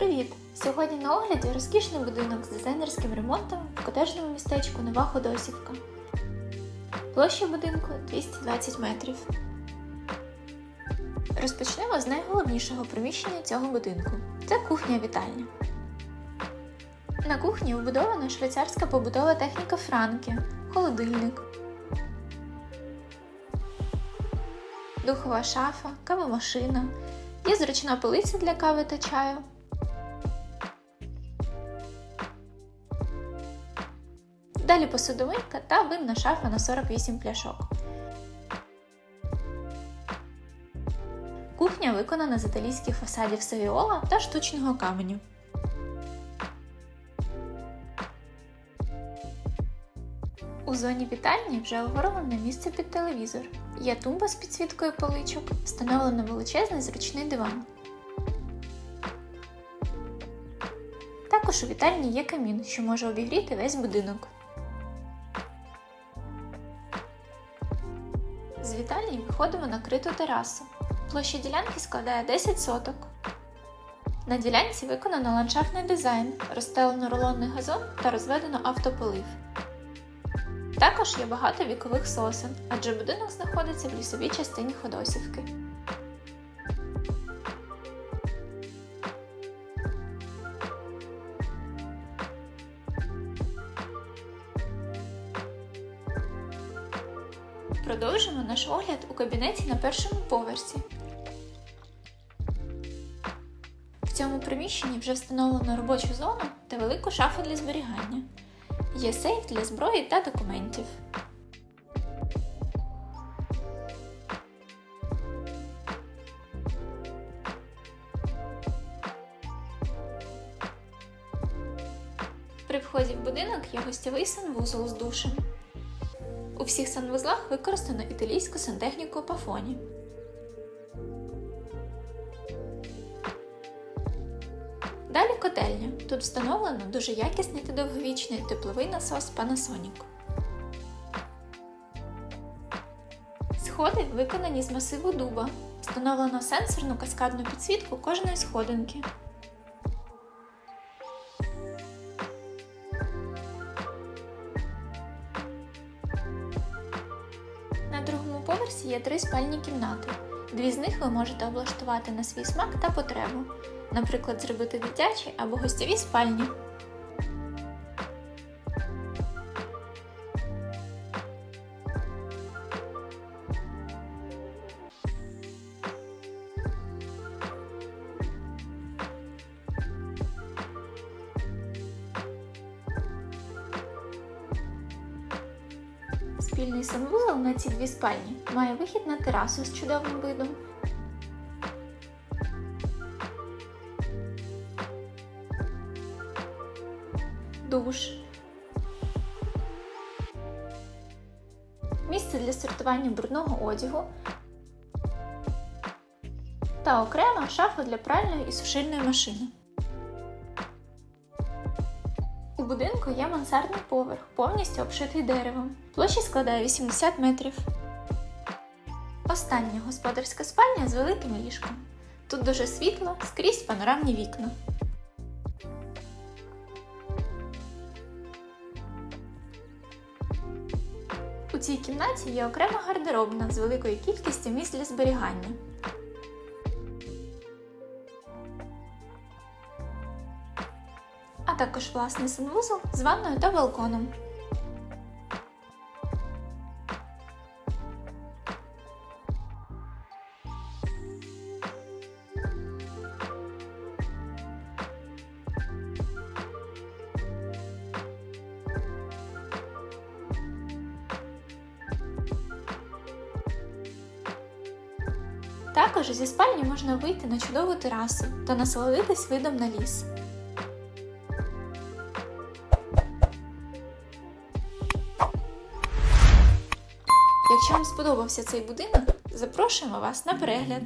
Привіт! Сьогодні на огляді розкішний будинок з дизайнерським ремонтом в котежному містечку Нова Ходосівка. Площа будинку 220 метрів. Розпочнемо з найголовнішого приміщення цього будинку це кухня-вітальня. На кухні вбудована швейцарська побутова техніка Франки, холодильник, духова шафа, кавомашина, є зручна полиця для кави та чаю. Далі посудомийка та винна шафа на 48 пляшок. Кухня виконана з італійських фасадів савіола та штучного каменю. У зоні вітальні вже оформлене місце під телевізор. Є тумба з підсвіткою поличок, встановлено величезний зручний диван. Також у вітальні є камін, що може обігріти весь будинок. Вітальні виходимо на криту терасу. Площа ділянки складає 10 соток. На ділянці виконано ландшафтний дизайн, розстелено рулонний газон та розведено автополив. Також є багато вікових сосен, адже будинок знаходиться в лісовій частині Ходосівки. Продовжимо наш огляд у кабінеті на першому поверсі. В цьому приміщенні вже встановлено робочу зону та велику шафу для зберігання. Є сейф для зброї та документів. При вході в будинок є гостєвий санвузол з душем. У всіх санвузлах використано італійську сантехніку Пафоні. Далі котельня. Тут встановлено дуже якісний та довговічний тепловий насос Panasonic. Сходи виконані з масиву дуба. Встановлено сенсорну каскадну підсвітку кожної сходинки. На другому поверсі є три спальні кімнати. Дві з них ви можете облаштувати на свій смак та потребу, наприклад, зробити дитячі або гостєві спальні. Спільний санвузол на ці дві спальні має вихід на терасу з чудовим видом. Душ. Місце для сортування брудного одягу. Та окрема шафа для пральної і сушильної машини. Будинку є мансардний поверх, повністю обшитий деревом. Площа складає 80 метрів. Остання господарська спальня з великим ліжком. Тут дуже світло, скрізь панорамні вікна. У цій кімнаті є окрема гардеробна з великою кількістю місць для зберігання. Також власний санвузол з ванною та балконом. Також зі спальні можна вийти на чудову терасу та насолодитись видом на ліс. Якщо вам сподобався цей будинок, запрошуємо вас на перегляд.